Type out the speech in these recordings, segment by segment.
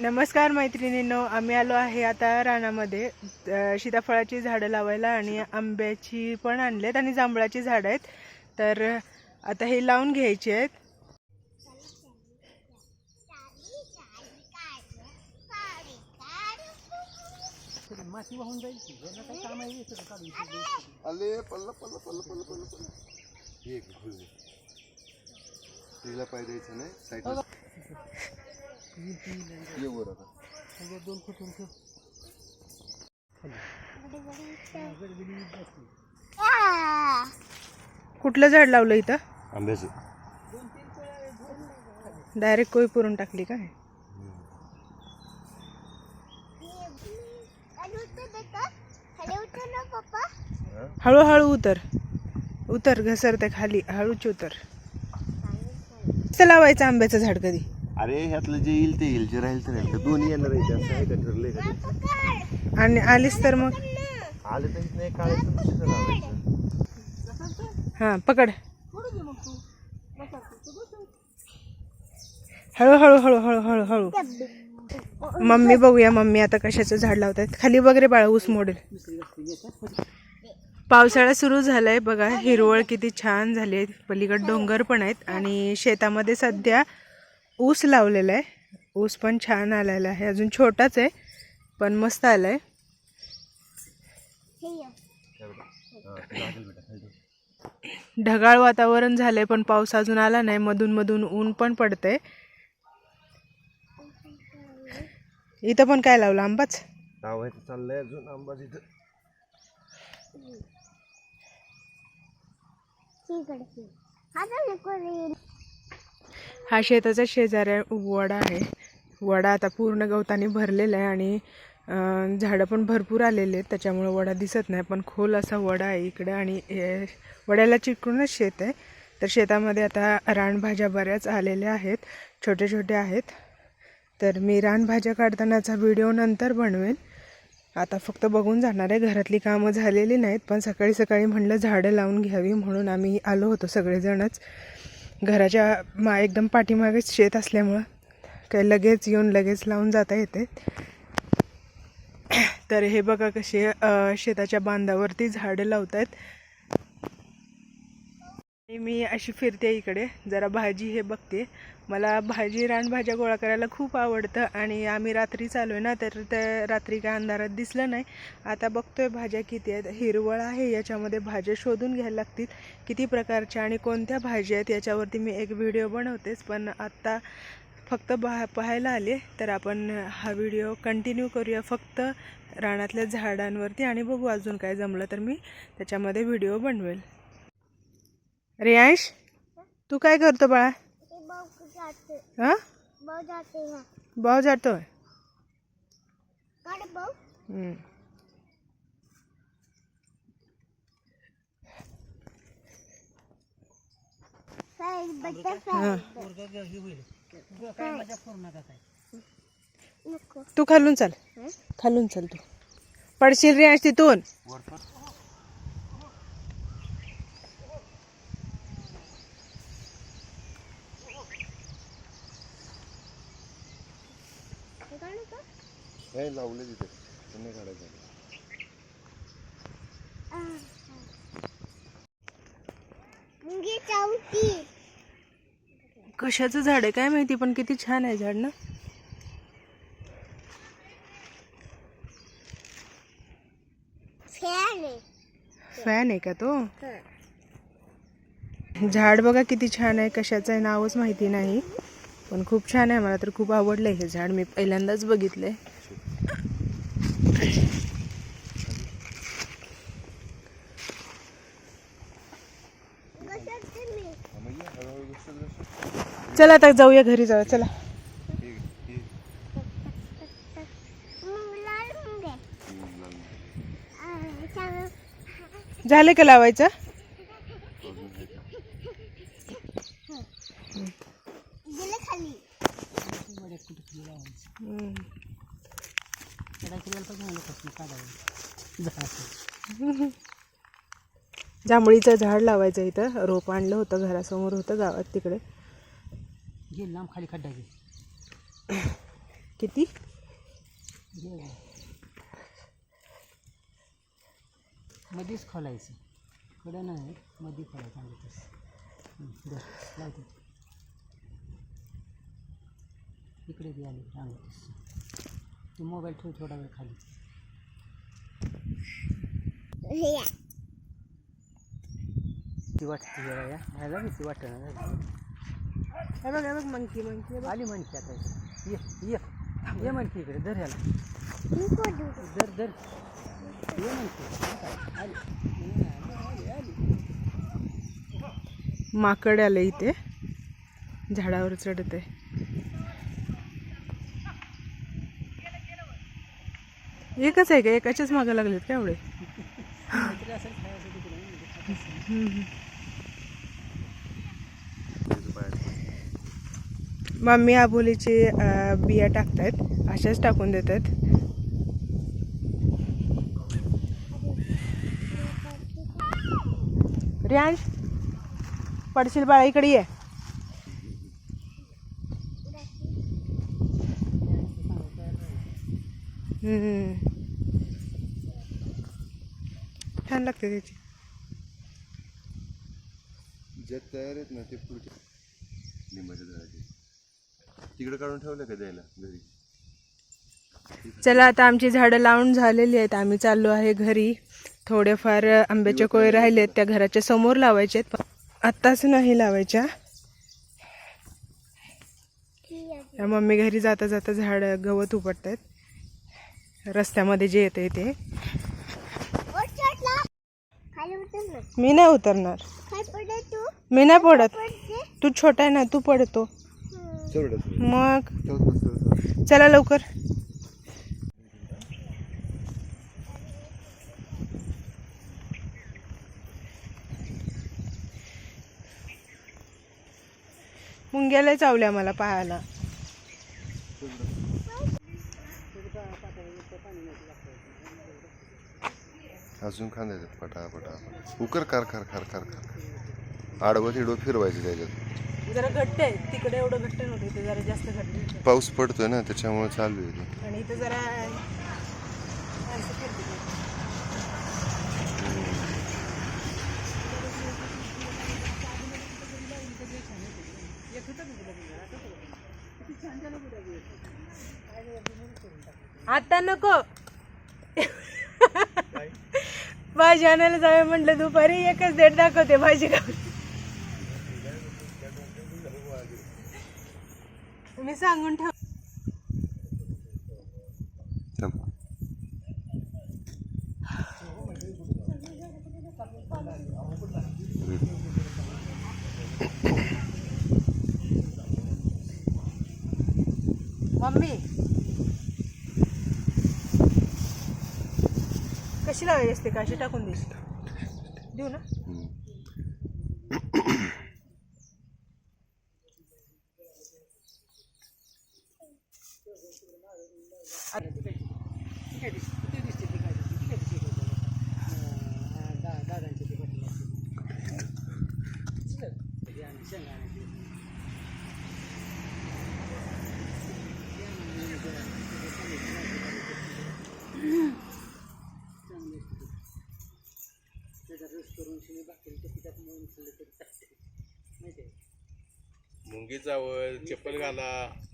नमस्कार मैत्रिणींनो आम्ही आलो आहे आता रानामध्ये. सीताफळाची झाडं लावायला आणि आंब्याची पण आणलेत आणि जांभळाची झाडं आहेत. तर आता हे लावून घ्यायची आहेत. आले पल्ला पल्ला पल्ला पल्ला पल्ला पल्ला. एक फुल दे. तिला पाय द्यायचं कुठलं झाड लावलं इथं? आंब्याचं. डायरेक्ट कोई पुरून टाकली काय? हळूहळू उतर. उतर घसरते खाली. हळूच उतर. कसं लावायचं आंब्याचं झाड कधी? अरे ह्यातलं जे येईल ते येईल जे राहील ते राहील. ते दोन्ही येणार आहे असं आहे का ठरलंय का ते? आणि आलीस तर मग? आले तर नाही काढायचं लावायचं हा पकड. हळू हळू हळू हळू हळू हळू. मम्मी बघूया मम्मी आता कशाचं झाड लावतात खाली वगैरे बाळा ऊस मोडेल. पावसाळा सुरू झालाय बघा. हिरवळ किती छान झाली आहे पलीकडे डोंगर पण आहेत. आणि शेतामध्ये सध्या ऊस लावलेला आहे. ऊस पण छान आलेला आहे. अजून छोटाच आहे पण मस्त आलाय. ढगाळ वातावरण झालंय पण पाऊस अजून आला नाही. मधून मधून ऊन पण पडतंय. इथं पण काय लावलं? आंबाच? लावायचं चाललंय अजून आंबा तिथं हा शेताचा शेजाऱ्या वडा आहे. वडा आता पूर्ण गवताने भरलेला आहे आणि झाडं पण भरपूर आलेले आहेत. त्याच्यामुळं वडा दिसत नाही पण खोल असा वडा आहे इकडं आणि हे वड्याला चिटकूनच शेत आहे. तर शेतामध्ये आता रानभाज्या बऱ्याच आलेल्या आहेत छोटे छोटे आहेत. तर मी रानभाज्या काढतानाचा व्हिडिओ नंतर बनवेन. आता फक्त बघून जाणार आहे घरातली कामं झालेली नाहीत पण सकाळी सकाळी म्हणलं झाडं लावून घ्यावी म्हणून आम्ही आलो होतो सगळेजणच. घराच्या मा एकदम पाठीमागेच शेत असल्यामुळं काही लगेच येऊन लगेच लावून जाता येते. तर हे बघा कसे शेताच्या बांधावरती झाडं लावत आहेत मी अशी फिरते इकडे. जरा भाजी हे बघते. मला भाजी रानभाज्या गोळा करायला खूप आवडतं आणि आम्ही रात्री चालू आहे ना तर त्या रात्री काय अंधारात दिसलं नाही. आता बघतोय भाज्या किती आहेत. हिरवळ आहे याच्यामध्ये भाज्या शोधून घ्यायला लागतील किती प्रकारच्या आणि कोणत्या भाज्या आहेत याच्यावरती मी एक व्हिडिओ बनवतेच. पण आत्ता फक्त बा पाहायला आले तर आपण हा व्हिडिओ कंटिन्यू करूया फक्त रानातल्या झाडांवरती. आणि बघू अजून काय जमलं तर मी त्याच्यामध्ये व्हिडिओ बनवेल. रियांश तू काय करतो बाळा? हां? भाऊ जातोय. तू खालून चाल. खालून चाल तू. पडशील रियांश तिथून. नाही लावले तिथे. ते नाही काढायचं कशाचं झाड आहे? काय माहिती पण किती छान आहे झाड ना. फॅन आहे. का तो? झाड बघा किती छान आहे. कशाचं आहे नावच माहिती नाही. पण खूप छान आहे. मला तर खूप आवडलं हे झाड. मी पहिल्यांदाच बघितलंय. चला आता जाऊया घरी जाऊया चला झालं का लावायचं हम्म. जांभळीचं झाड लावायचं इथं. रोप आणलं होतं घरासमोर होतं गावात तिकडे. खाली खड्डा घे. किती? मध्येच खोलायचं. कडं नाही मध्ये खोलायचं इकडे बी आली रांगतस तू मोबाईल ठेव थोडा वेळ खाली. ती वाटते जरा या. ह्याला भीती वाटत ना हे बघ हे बघ मंकी मंकी आली म्हणते आता ये ये. ये म्हणते इकडे धर ह्याला. धर धर. ये म्हणते आली आली आली माकड आलं इथे. झाडावर चढत एकच आहे का? एकाच्याच मागं लागलेत का एवढे? मम्मी आबोलीचे बिया टाकतात अशाच टाकून देतात. रियांश पडशील बाळा इकडे ये. छान लागते त्याची. जे तयार आहेत ना ते पुढचे लिंबाच्या झाडाचे. तिकडे काढून ठेवलं का द्यायला घरी? चला आता आमची झाडं लावून झालेली आहेत. आम्ही चाललो आहे घरी. थोडेफार आंब्याचे कोय राहिले आहेत. त्या घराच्या समोर लावायचे आहेत. आत्ताच नाही लावायच्या. त्या मम्मी घरी जाता जाता झाड गवत उपटत आहेत रस्त्यामध्ये जे येते ते. मी नाही उतरणार. मी नाही पडत. तू छोटा आहे ना तू पडतो. मग? चला लवकर. मुंग्याला चावल्या मला पायाला अजून खांद्याच्यात पटा पटा पटा. उकर कार खार खार खार खार आडवं तिडवं फिरवायचं त्याच्यात जरा घट्ट आहे तिकडे एवढं घट्ट नव्हतं जरा जास्त घट्ट. पाऊस पडतोय ना त्याच्यामुळे चालू आहे. आणि इथं जरा. आता नको भाजी आणायला जाऊया म्हटलं दुपारी एकच डेट दाखवते भाजी खाऊ मी सांगून ठेव. मम्मी कशी लावायची असते? का अशी टाकून देशील? देऊ ना. हम्म. किती दिसते काय दिसते दा- दादांची ती पाटील असते. चल. कधी आणि शेंगा आणायची. चांगली असते ती. त्याचा रस करून शिनी भाकरी त्या पिठात मळून खाल्लं तरी चालते माहिती आहे? मुंगी चावल चप्पल घाला.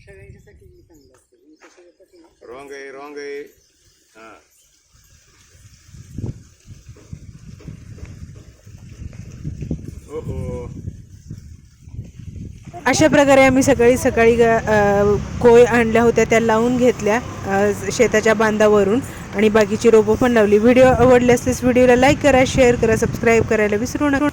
सगळ्यांच्यासाठी मी चांगलं असतं. मी कशासाठी ना? रॉंग आहे रॉंग. आहे हा. हो हो अशा प्रकारे आम्ही सकाळी सकाळी अ, कोय आणल्या होत्या त्या लावून घेतल्या अ, शेताच्या बांधावरून. आणि बाकीची रोपं पण लावली. व्हिडिओ आवडल्यास व्हिडिओला लाईक करा शेअर करा सबस्क्राईब करायला विसरू नका.